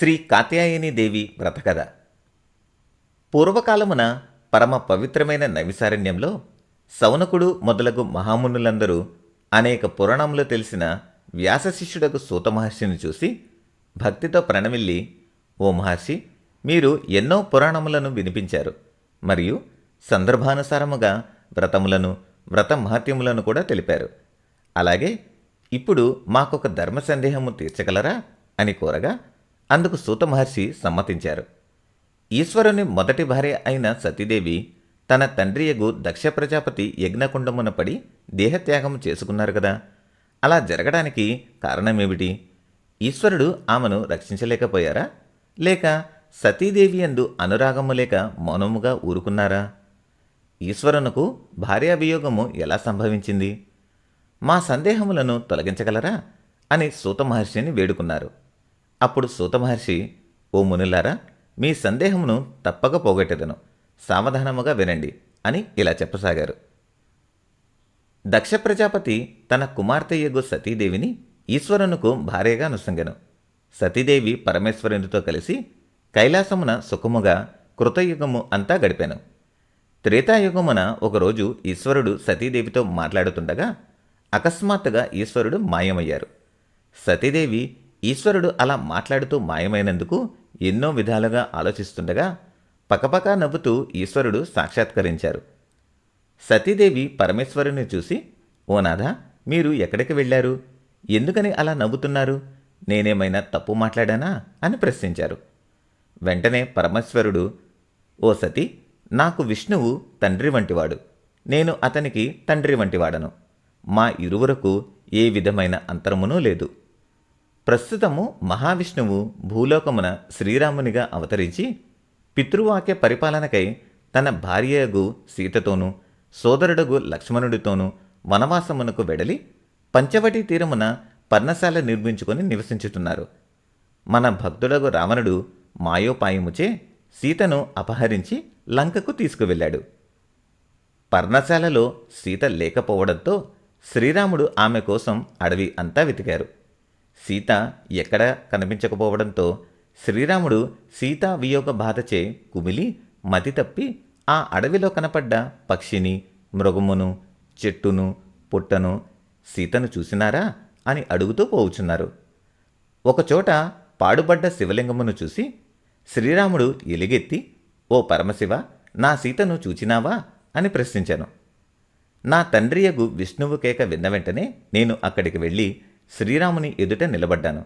శ్రీ కాత్యాయని దేవి వ్రతకథ. పూర్వకాలమున పరమ పవిత్రమైన నైవిసారణ్యంలో సౌనకుడు మొదలగు మహామునులందరూ అనేక పురాణములు తెలిసిన వ్యాసశిష్యుడకు సూత మహర్షిని చూసి భక్తితో ప్రణమిల్లి ఓ మహర్షి మీరు ఎన్నో పురాణములను వినిపించారు మరియు సందర్భానుసారముగా వ్రతములను వ్రత మహత్యములను కూడా తెలిపారు. అలాగే ఇప్పుడు మాకొక ధర్మ సందేహము తీర్చగలరా? అని కోరగా అందుకు సూత మహర్షి సమ్మతించారు. ఈశ్వరుని మొదటి భార్య అయిన సతీదేవి తన తండ్రియగు దక్ష ప్రజాపతి యజ్ఞకుండమున పడి దేహత్యాగం చేసుకున్నారు కదా. అలా జరగడానికి కారణమేమిటి? ఈశ్వరుడు ఆమెను రక్షించలేకపోయారా? లేక సతీదేవి అందు అనురాగము లేక మౌనముగా ఊరుకున్నారా? ఈశ్వరునకు భార్యాభియోగము ఎలా సంభవించింది? మా సందేహములను తొలగించగలరా? అని సూత మహర్షిని వేడుకున్నారు. అప్పుడు సూత మహర్షి ఓ మునులారా మీ సందేహమును తప్పక పోగొట్టెదను. సావధానముగా వినండి అని ఇలా చెప్పసాగారు. దక్ష ప్రజాపతి తన కుమార్తెయ్యగు సతీదేవిని ఈశ్వరునకు భార్యగా అనుసంగెను. సతీదేవి పరమేశ్వరునితో కలిసి కైలాసమున సుఖముగా కృతయుగము అంతా గడిపాను. త్రేతాయుగమున ఒకరోజు ఈశ్వరుడు సతీదేవితో మాట్లాడుతుండగా అకస్మాత్తుగా ఈశ్వరుడు మాయమయ్యారు. సతీదేవి ఈశ్వరుడు అలా మాట్లాడుతూ మాయమైనందుకు ఎన్నో విధాలుగా ఆలోచిస్తుండగా పకపకా నవ్వుతూ ఈశ్వరుడు సాక్షాత్కరించారు. సతీదేవి పరమేశ్వరుని చూసి ఓ నాథ మీరు ఎక్కడికి వెళ్ళారు? ఎందుకని అలా నవ్వుతున్నారు? నేనేమైనా తప్పు మాట్లాడానా? అని ప్రశ్నించారు. వెంటనే పరమేశ్వరుడు ఓ సతీ నాకు విష్ణువు తండ్రి వంటివాడు. నేను అతనికి తండ్రి వంటివాడను. మా ఇరువురకు ఏ విధమైన అంతరమునూ లేదు. ప్రస్తుతము మహావిష్ణువు భూలోకమున శ్రీరామునిగా అవతరించి పితృవాక్య పరిపాలనకై తన భార్యగు సీతతోనూ సోదరుడగు లక్ష్మణుడితోనూ వనవాసమునకు వెడలి పంచవటి తీరమున పర్ణశాల నిర్మించుకొని నివసించుతున్నారు. మన భక్తుడగు రావణుడు మాయోపాయముచే సీతను అపహరించి లంకకు తీసుకువెళ్ళాడు. పర్ణశాలలో సీత లేకపోవడంతో శ్రీరాముడు ఆమె కోసం అడవి అంతా వెతికారు. సీత ఎక్కడ కనిపించకపోవడంతో శ్రీరాముడు సీతా వియోగ బాధచే కుమిలి మతి తప్పి ఆ అడవిలో కనపడ్డ పక్షిని మృగమును చెట్టును పుట్టను సీతను చూసినారా అని అడుగుతూ పోవుచున్నారు. ఒకచోట పాడుబడ్డ శివలింగమును చూసి శ్రీరాముడు ఎలిగెత్తి ఓ పరమశివ నా సీతను చూచినావా? అని ప్రశ్నించాను. నా తండ్రియగు విష్ణువు కేక విన్న వెంటనే నేను అక్కడికి వెళ్ళి శ్రీరాముని ఎదుట నిలబడ్డాను.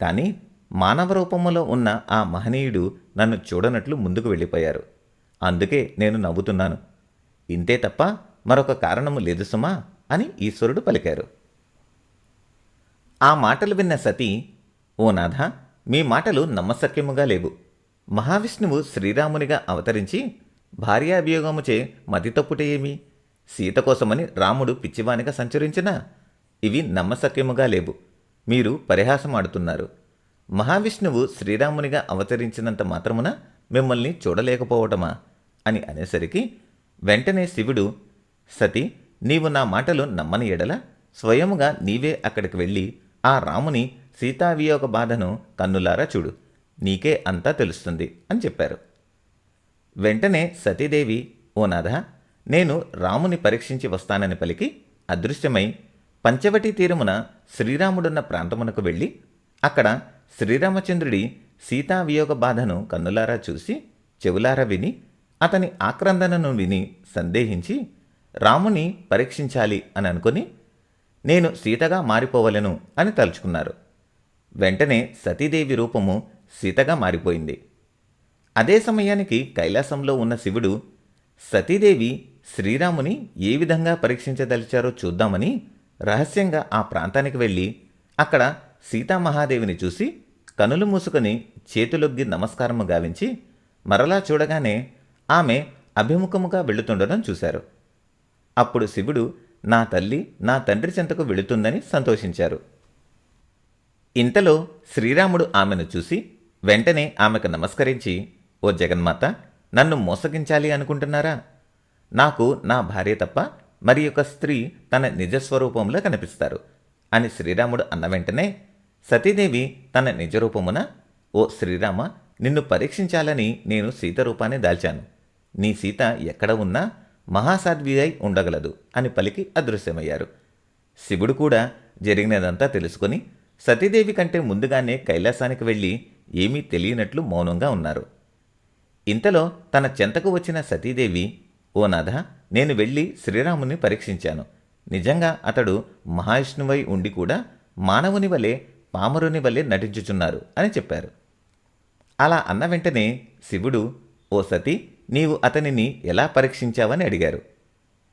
కానీ మానవ రూపములో ఉన్న ఆ మహనీయుడు నన్ను చూడనట్లు ముందుకు వెళ్ళిపోయారు. అందుకే నేను నవ్వుతున్నాను. ఇంతే తప్ప మరొక కారణము లేదు సుమా అని ఈశ్వరుడు పలికారు. ఆ మాటలు విన్న సతీ ఓ నాథ మీ మాటలు నమ్మశక్యముగా లేవు. మహావిష్ణువు శ్రీరామునిగా అవతరించి భార్యాభియోగముచే మతి తప్పుట ఏమి సీత కోసమని రాముడు పిచ్చివానిగా సంచరించినా ఇవి నమ్మశక్యముగా లేవు. మీరు పరిహాసం ఆడుతున్నారు మహావిష్ణువు శ్రీరామునిగా అవతరించినంత మాత్రమున మిమ్మల్ని చూడలేకపోవటమా? అని అనేసరికి వెంటనే శివుడు సతి నీవు నా మాటలు నమ్మని ఎడల స్వయముగా నీవే అక్కడికి వెళ్ళి ఆ రాముని సీతావియోగ బాధను కన్నులారా చూడు. నీకే అంతా తెలుస్తుంది అని చెప్పారు. వెంటనే సతీదేవి ఓ నాథ నేను రాముని పరీక్షించి వస్తానని పలికి అదృశ్యమై పంచవటి తీరమున శ్రీరాముడున్న ప్రాంతమునకు వెళ్ళి అక్కడ శ్రీరామచంద్రుడి సీతావియోగ బాధను కన్నులారా చూసి చెవులారా విని అతని ఆక్రందనను విని సందేహించి రాముని పరీక్షించాలి అని అనుకుని నేను సీతగా మారిపోవలను అని తలుచుకున్నారు. వెంటనే సతీదేవి రూపము సీతగా మారిపోయింది. అదే సమయానికి కైలాసంలో ఉన్న శివుడు సతీదేవి శ్రీరాముని ఏ విధంగా పరీక్షించదలిచారో చూద్దామని రహస్యంగా ఆ ప్రాంతానికి వెళ్ళి అక్కడ సీతామహాదేవిని చూసి కనులు మూసుకొని చేతులొగ్గి నమస్కారము గావించి మరలా చూడగానే ఆమె అభిముఖముగా వెళుతుండడం చూశారు. అప్పుడు శివుడు నా తల్లి నా తండ్రి చెంతకు వెళుతుందని సంతోషించారు. ఇంతలో శ్రీరాముడు ఆమెను చూసి వెంటనే ఆమెకు నమస్కరించి ఓ జగన్మాత నన్ను మోసగించాలి అనుకుంటున్నారా? నాకు నా భార్య తప్ప మరి ఒక స్త్రీ తన నిజస్వరూపంలో కనిపిస్తారు. అని శ్రీరాముడు అన్న వెంటనే సతీదేవి తన నిజరూపమున ఓ శ్రీరామ నిన్ను పరీక్షించాలని నేను సీత రూపాన్ని దాల్చాను. నీ సీత ఎక్కడ ఉన్నా మహాసాధ్వి అయి ఉండగలదు అని పలికి అదృశ్యమయ్యారు. శివుడు కూడా జరిగినదంతా తెలుసుకొని సతీదేవి కంటే ముందుగానే కైలాసానికి వెళ్ళి ఏమీ తెలియనట్లు మౌనంగా ఉన్నారు. ఇంతలో తన చెంతకు వచ్చిన సతీదేవి ఓ నాథ నేను వెళ్ళి శ్రీరాముని పరీక్షించాను. నిజంగా అతడు మహావిష్ణువై ఉండి కూడా మానవుని వలె పామరుని వలె నటించుచున్నారు అని చెప్పారు. అలా అన్న వెంటనే శివుడు ఓ సతీ నీవు అతనిని ఎలా పరీక్షించావని అడిగారు.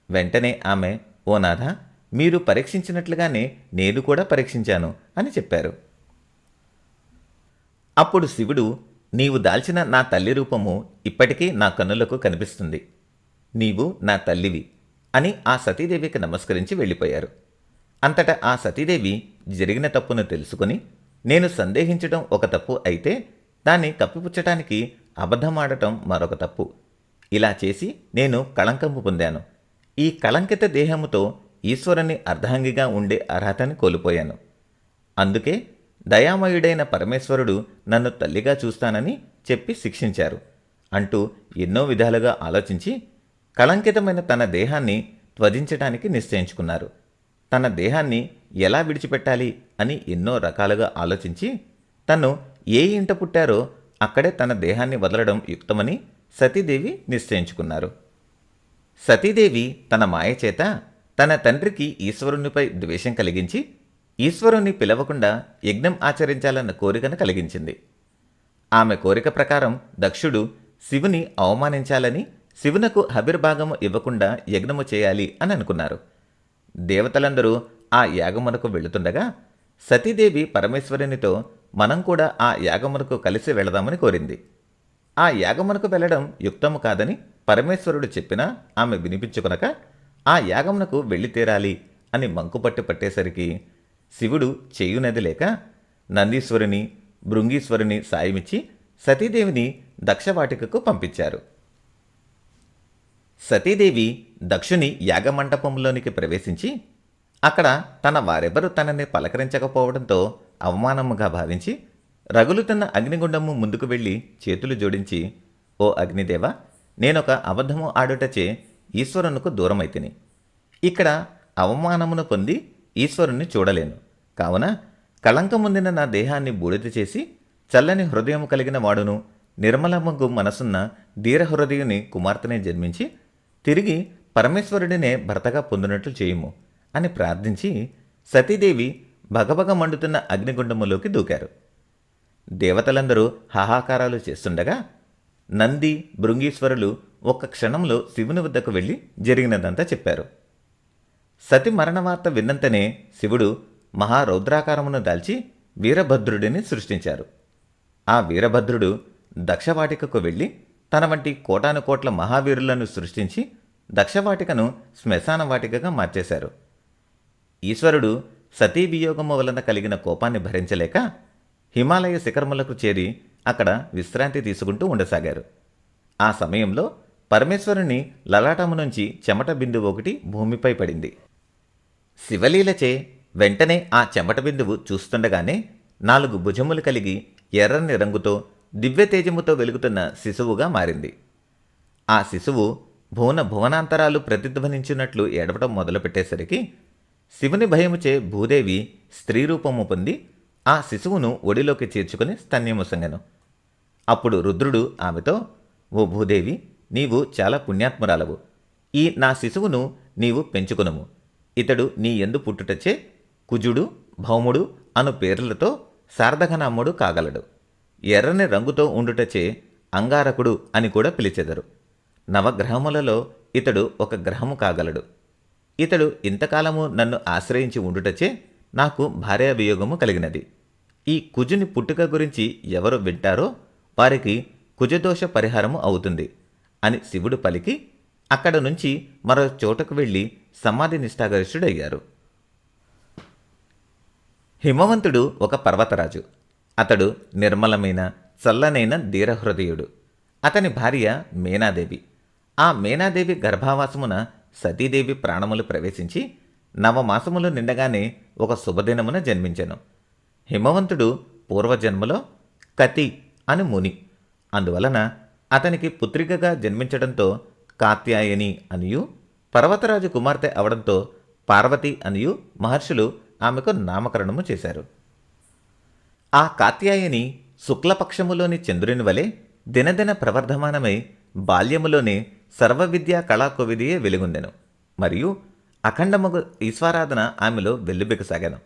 వెంటనే ఆమె ఓ నాథ మీరు పరీక్షించినట్లుగానే నేను కూడా పరీక్షించాను అని చెప్పారు. అప్పుడు శివుడు నీవు దాల్చిన నా తల్లి రూపము ఇప్పటికీ నా కన్నులకు కనిపిస్తుంది. నీవు నా తల్లివి అని ఆ సతీదేవికి నమస్కరించి వెళ్ళిపోయారు. అంతటా ఆ సతీదేవి జరిగిన తప్పును తెలుసుకుని నేను సందేహించడం ఒక తప్పు అయితే దాన్ని కప్పిపుచ్చటానికి అబద్ధమాడటం మరొక తప్పు. ఇలా చేసి నేను కళంకంపు పొందాను. ఈ కళంకిత దేహముతో ఈశ్వరుని అర్ధాంగిగా ఉండే అర్హతని కోల్పోయాను. అందుకే దయామయుడైన పరమేశ్వరుడు నన్ను తల్లిగా చూస్తానని చెప్పి శిక్షించారు అంటూ ఎన్నో విధాలుగా ఆలోచించి కళంకితమైన తన దేహాన్ని త్వజించడానికి నిశ్చయించుకున్నారు. తన దేహాన్ని ఎలా విడిచిపెట్టాలి అని ఎన్నో రకాలుగా ఆలోచించి తను ఏ ఇంట పుట్టారో అక్కడే తన దేహాన్ని వదలడం యుక్తమని సతీదేవి నిశ్చయించుకున్నారు. సతీదేవి తన మాయ చేత తన తండ్రికి ఈశ్వరునిపై ద్వేషం కలిగించి ఈశ్వరుని పిలవకుండా యజ్ఞం ఆచరించాలన్న కోరికను కలిగించింది. ఆమె కోరిక ప్రకారం దక్షుడు శివుని అవమానించాలని శివునకు హబిర్భాగము ఇవ్వకుండా యజ్ఞము చేయాలి అని అనుకున్నారు. దేవతలందరూ ఆ యాగమునకు వెళుతుండగా సతీదేవి పరమేశ్వరునితో మనం కూడా ఆ యాగమునకు కలిసి వెళదామని కోరింది. ఆ యాగమునకు వెళ్ళడం యుక్తము కాదని పరమేశ్వరుడు చెప్పినా ఆమె వినిపించుకునక ఆ యాగమునకు వెళ్ళి తీరాలి అని మంకుపట్టు పట్టేసరికి శివుడు చేయునది లేక నందీశ్వరుని భృంగీశ్వరుని సాయమిచ్చి సతీదేవిని దక్షవాటికకు పంపించారు. సతీదేవి దక్షుని యాగమంటపంలోనికి ప్రవేశించి అక్కడ తన వారెవరు తనని పలకరించకపోవడంతో అవమానముగా భావించి రగులుతున్న అగ్నిగుండము ముందుకు వెళ్ళి చేతులు జోడించి ఓ అగ్నిదేవ నేనొక అబద్ధము ఆడుటచే ఈశ్వరునకు దూరమైతిని. ఇక్కడ అవమానమును పొంది ఈశ్వరుణ్ణి చూడలేను. కావున కళంకముందిన నా దేహాన్ని బూడిద చేసి చల్లని హృదయము కలిగిన వాడును నిర్మలమగు మనసున్న ధీరహృదయుని కుమార్తెనే జన్మించి తిరిగి పరమేశ్వరుడినే భర్తగా పొందినట్లు చేయుము అని ప్రార్థించి సతీదేవి భగభగ మండుతున్న అగ్నిగుండములోకి దూకారు. దేవతలందరూ హాహాకారాలు చేస్తుండగా నంది భృంగీశ్వరులు ఒక్క క్షణంలో శివుని వద్దకు వెళ్ళి జరిగినదంతా చెప్పారు. సతి మరణ వార్త విన్నంతనే శివుడు మహారౌద్రాకారమును దాల్చి వీరభద్రుడిని సృష్టించారు. ఆ వీరభద్రుడు దక్షవాటికకు వెళ్ళి తన వంటి కోటాను కోట్ల మహావీరులను సృష్టించి దక్షవాటికను శ్మశాన వాటికగా మార్చేశారు. ఈశ్వరుడు సతీవియోగము వలన కలిగిన కోపాన్ని భరించలేక హిమాలయ శిఖరములకు చేరి అక్కడ విశ్రాంతి తీసుకుంటూ ఉండసాగారు. ఆ సమయంలో పరమేశ్వరుని లలాటము నుంచి చెమట బిందువు ఒకటి భూమిపై పడింది. శివలీలచే వెంటనే ఆ చెమట బిందువు చూస్తుండగానే నాలుగు భుజములు కలిగి ఎర్రని రంగుతో దివ్యతేజముతో వెలుగుతున్న శిశువుగా మారింది. ఆ శిశువు భువన భువనాంతరాలు ప్రతిధ్వనించినట్లు ఏడవటం మొదలుపెట్టేసరికి శివుని భయముచే భూదేవి స్త్రీ రూపము పొంది ఆ శిశువును ఒడిలోకి చేర్చుకుని స్తన్యముసంగను అప్పుడు రుద్రుడు ఆమెతో ఓ భూదేవి నీవు చాలా పుణ్యాత్మురాలవు. ఈ నా శిశువును నీవు పెంచుకునుము. ఇతడు నీ ఎందు పుట్టుటచే కుజుడు భౌముడు అను పేర్లతో శారదఘనామ్ముడు కాగలడు. ఎర్రని రంగుతో ఉండుటచే అంగారకుడు అని కూడా పిలిచెదరు. నవగ్రహములలో ఇతడు ఒక గ్రహము కాగలడు. ఇతడు ఇంతకాలము నన్ను ఆశ్రయించి ఉండుటచే నాకు భార్యాభియోగము కలిగినది. ఈ కుజుని పుట్టుక గురించి ఎవరు వింటారో వారికి కుజదోష పరిహారము అవుతుంది అని శివుడు పలికి అక్కడ నుంచి మరో చోటకు వెళ్ళి సమాధి నిష్ఠాగరిష్ఠుడయ్యారు. హిమవంతుడు ఒక పర్వతరాజు. అతడు నిర్మలమైన చల్లనైన ధీరహృదయుడు అతని భార్య మేనాదేవి. ఆ మేనాదేవి గర్భావాసమున సతీదేవి ప్రాణములు ప్రవేశించి నవమాసములు నిండగానే ఒక శుభదినమున జన్మించెను. హిమవంతుడు పూర్వజన్మలో కతి అని ముని. అందువలన అతనికి పుత్రికగా జన్మించడంతో కాత్యాయని అనియు పర్వతరాజు కుమార్తె అవడంతో పార్వతి అనియు మహర్షులు ఆమెకు నామకరణము చేశారు. ఆ కాత్యాయని శుక్లపక్షములోని చంద్రుని వలె దినదిన ప్రవర్ధమానమై బాల్యములోనే సర్వవిద్యా కళాకువిదియే వెలుగొందెను. మరియు అఖండముగు ఈశ్వరాధన ఆమెలో వెల్లుబెకసాగాను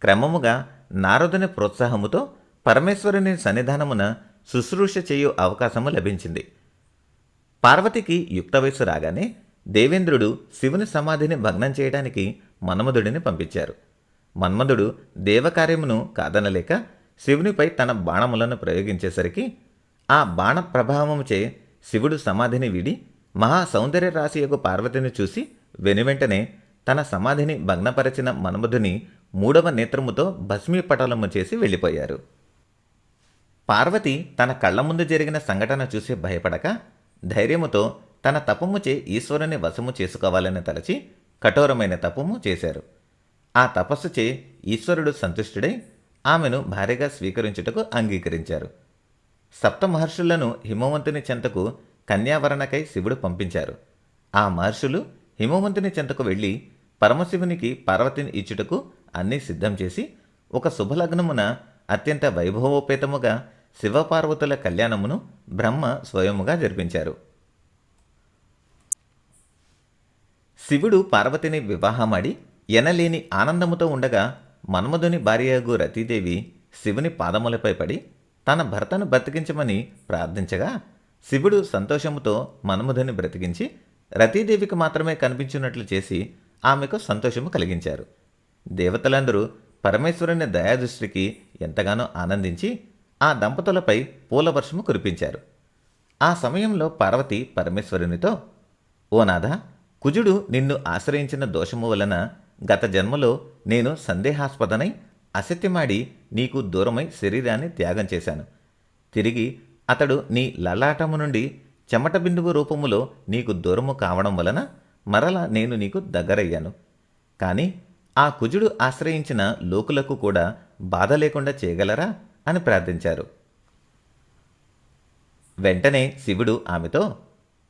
క్రమముగా నారదుని ప్రోత్సాహముతో పరమేశ్వరుని సన్నిధానమున శుశ్రూష చేయు అవకాశము లభించింది. పార్వతికి యుక్త వయసు రాగానే దేవేంద్రుడు శివుని సమాధిని భగ్నం చేయడానికి మన్మధుడిని పంపించారు. మన్మధుడు దేవకార్యమును కాదనలేక శివునిపై తన బాణములను ప్రయోగించేసరికి ఆ బాణ ప్రభావముచే శివుడు సమాధిని వీడి మహా సౌందర్య రాశి యొక్క పార్వతిని చూసి వెనువెంటనే తన సమాధిని భగ్నపరచిన మన్మధుని మూడవ నేత్రముతో భస్మీపటలము చేసి వెళ్ళిపోయారు. పార్వతి తన కళ్ళ ముందు జరిగిన సంఘటన చూసి భయపడక ధైర్యముతో తన తపముచే ఈశ్వరుని వశము చేసుకోవాలని తలచి కఠోరమైన తపము చేశారు. ఆ తపస్సుచే ఈశ్వరుడు సంతుష్టుడై ఆమెను భార్యగా స్వీకరించుటకు అంగీకరించారు. సప్త మహర్షులను హిమవంతుని చెంతకు కన్యావరణకై శివుడు పంపించారు. ఆ మహర్షులు హిమవంతుని చెంతకు వెళ్ళి పరమశివునికి పార్వతిని ఇచ్చుటకు అన్నీ సిద్ధం చేసి ఒక శుభలగ్నమున అత్యంత వైభవోపేతముగా శివపార్వతుల కళ్యాణమును బ్రహ్మ స్వయముగా జరిపించారు. శివుడు పార్వతిని వివాహమాడి ఎనలేని ఆనందముతో ఉండగా మన్మధుని భార్యగు రతీదేవి శివుని పాదములపై పడి తన భర్తను బ్రతికించమని ప్రార్థించగా శివుడు సంతోషముతో మన్మధుని బ్రతికించి రతీదేవికి మాత్రమే కనిపించినట్లు చేసి ఆమెకు సంతోషము కలిగించారు. దేవతలందరూ పరమేశ్వరుని దయాదృష్టికి ఎంతగానో ఆనందించి ఆ దంపతులపై పూలవర్షము కురిపించారు. ఆ సమయంలో పార్వతి పరమేశ్వరునితో ఓ నాథ కుజుడు నిన్ను ఆశ్రయించిన దోషము వలన గత జన్మలో నేను సందేహాస్పదనై అసత్యమాడి నీకు దూరమై శరీరాన్ని త్యాగం చేశాను. తిరిగి అతడు నీ లలాటము నుండి చెమట బిందువు రూపములో నీకు దూరము కావడం వలన మరల నేను నీకు దగ్గరయ్యాను. కానీ ఆ కుజుడు ఆశ్రయించిన లోకులకు కూడా బాధ లేకుండా చేయగలరా? అని ప్రార్థించారు. వెంటనే శివుడు ఆమెతో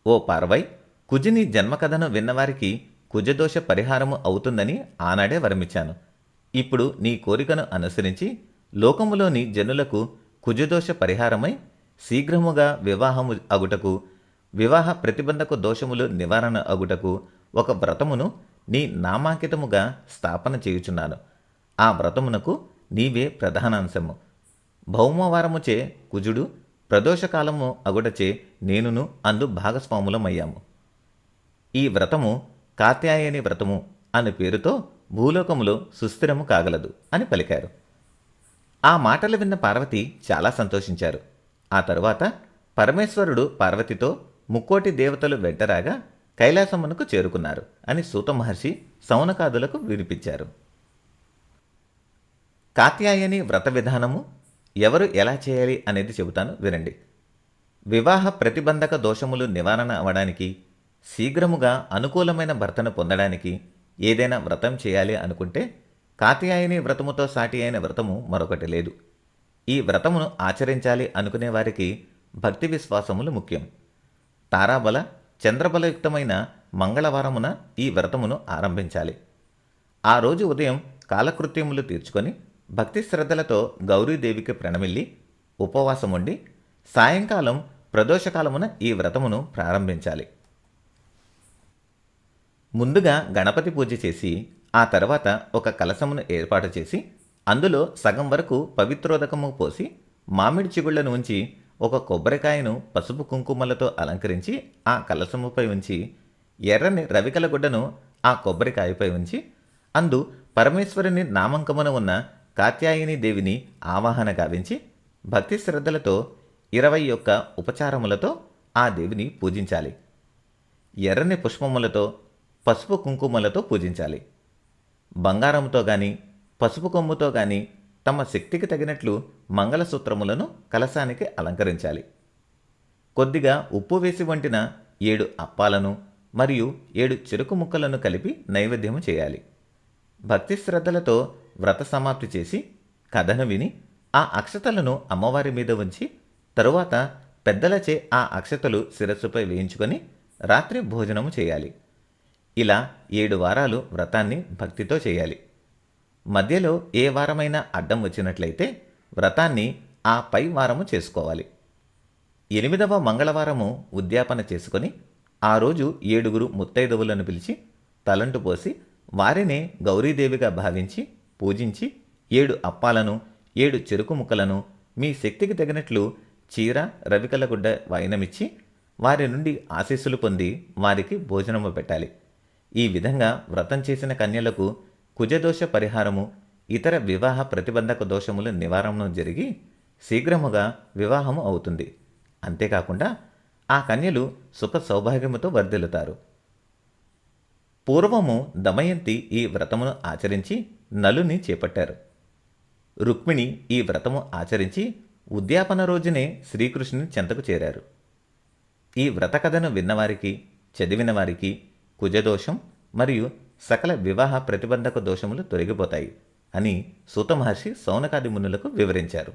ఓ పార్వై కుజిని జన్మకథను విన్నవారికి కుజదోష పరిహారము అవుతుందని ఆనాడే వరమిచ్చాను. ఇప్పుడు నీ కోరికను అనుసరించి లోకములోని జనులకు కుజదోష పరిహారమై శీఘ్రముగా వివాహము అగుటకు వివాహ ప్రతిబంధక దోషములు నివారణ అగుటకు ఒక వ్రతమును నీ నామాంకితముగా స్థాపన చేయుచున్నాను. ఆ వ్రతమునకు నీవే ప్రధానాంశము. భౌమవారముచే కుజుడు ప్రదోషకాలము అగుటచే నేనును అందు భాగస్వాములమయ్యాము. ఈ వ్రతము కాత్యాయని వ్రతము అనే పేరుతో భూలోకములో సుస్థిరము కాగలదు అని పలికారు. ఆ మాటలు విన్న పార్వతి చాలా సంతోషించారు. ఆ తరువాత పరమేశ్వరుడు పార్వతితో ముక్కోటి దేవతలు వెంటరాగా కైలాసమునకు చేరుకున్నారు అని సూత మహర్షి సౌనకాదులకు వినిపించారు. కాత్యాయని వ్రత విధానము ఎవరు ఎలా చేయాలి అనేది చెబుతాను వినండి. వివాహ ప్రతిబంధక దోషములు నివారణ అవ్వడానికి శీఘ్రముగా అనుకూలమైన భర్తను పొందడానికి ఏదైనా వ్రతం చేయాలి అనుకుంటే కాత్యాయని వ్రతముతో సాటి అయిన వ్రతము మరొకటి లేదు. ఈ వ్రతమును ఆచరించాలి అనుకునే వారికి భక్తి విశ్వాసములు ముఖ్యం. తారాబల చంద్రబలయుక్తమైన మంగళవారమున ఈ వ్రతమును ఆరంభించాలి. ఆ రోజు ఉదయం కాలకృత్యములు తీర్చుకొని భక్తి శ్రద్ధలతో గౌరీదేవికి ప్రణమిల్లి ఉపవాసం ఉండి సాయంకాలం ప్రదోషకాలమున ఈ వ్రతమును ప్రారంభించాలి. ముందుగా గణపతి పూజ చేసి ఆ తర్వాత ఒక కలశమును ఏర్పాటు చేసి అందులో సగం వరకు పవిత్రోదకము పోసి మామిడి చిగుళ్ళను ఉంచి ఒక కొబ్బరికాయను పసుపు కుంకుమలతో అలంకరించి ఆ కలశముపై ఉంచి ఎర్రని రవికల గుడ్డను ఆ కొబ్బరికాయపై ఉంచి అందు పరమేశ్వరుని నామంకమున ఉన్న కాత్యాయని దేవిని ఆవాహన గావించి భక్తి శ్రద్ధలతో ఇరవై యొక్క ఉపచారములతో ఆ దేవిని పూజించాలి. ఎర్రని పుష్పములతో పసుపు కుంకుమలతో పూజించాలి. బంగారంతో కానీ పసుపు కొమ్ముతో కానీ తమ శక్తికి తగినట్లు మంగళసూత్రములను కలశానికి అలంకరించాలి. కొద్దిగా ఉప్పు వేసి వంటిన ఏడు అప్పాలను మరియు ఏడు చెరుకు ముక్కలను కలిపి నైవేద్యము చేయాలి. భక్తి శ్రద్ధలతో వ్రత సమాప్తి చేసి కథను విని ఆ అక్షతలను అమ్మవారి మీద ఉంచి తరువాత పెద్దలచే ఆ అక్షతలు శిరస్సుపై వేయించుకొని రాత్రి భోజనము చేయాలి. ఇలా ఏడు వారాలు వ్రతాన్ని భక్తితో చేయాలి. మధ్యలో ఏ వారమైనా అడ్డం వచ్చినట్లయితే వ్రతాన్ని ఆ పై వారము చేసుకోవాలి. ఎనిమిదవ మంగళవారము ఉద్యాపన చేసుకొని ఆ రోజు ఏడుగురు ముత్తైదవులను పిలిచి తలంటు పోసి వారినే గౌరీదేవిగా భావించి పూజించి ఏడు అప్పాలను ఏడు చెరుకు ముక్కలను మీ శక్తికి తగినట్లు చీర రవికలగుడ్డ వాయినమిచ్చి వారి నుండి ఆశీస్సులు పొంది వారికి భోజనము పెట్టాలి. ఈ విధంగా వ్రతం చేసిన కన్యలకు కుజదోష పరిహారము ఇతర వివాహ ప్రతిబంధక దోషముల నివారణ జరిగి శీఘ్రముగా వివాహము అవుతుంది. అంతేకాకుండా ఆ కన్యలు సుఖ సౌభాగ్యముతో వర్ధిల్లుతారు. పూర్వము దమయంతి ఈ వ్రతమును ఆచరించి నలుని చేపట్టారు. రుక్మిణి ఈ వ్రతము ఆచరించి ఉద్యాపన రోజునే శ్రీకృష్ణుని చెంతకు చేరారు. ఈ వ్రత కథను విన్నవారికి చదివిన వారికి కుజదోషం మరియు సకల వివాహ ప్రతిబంధక దోషములు తొలగిపోతాయి అని సూత మహర్షి సౌనకాది మునులకు వివరించారు.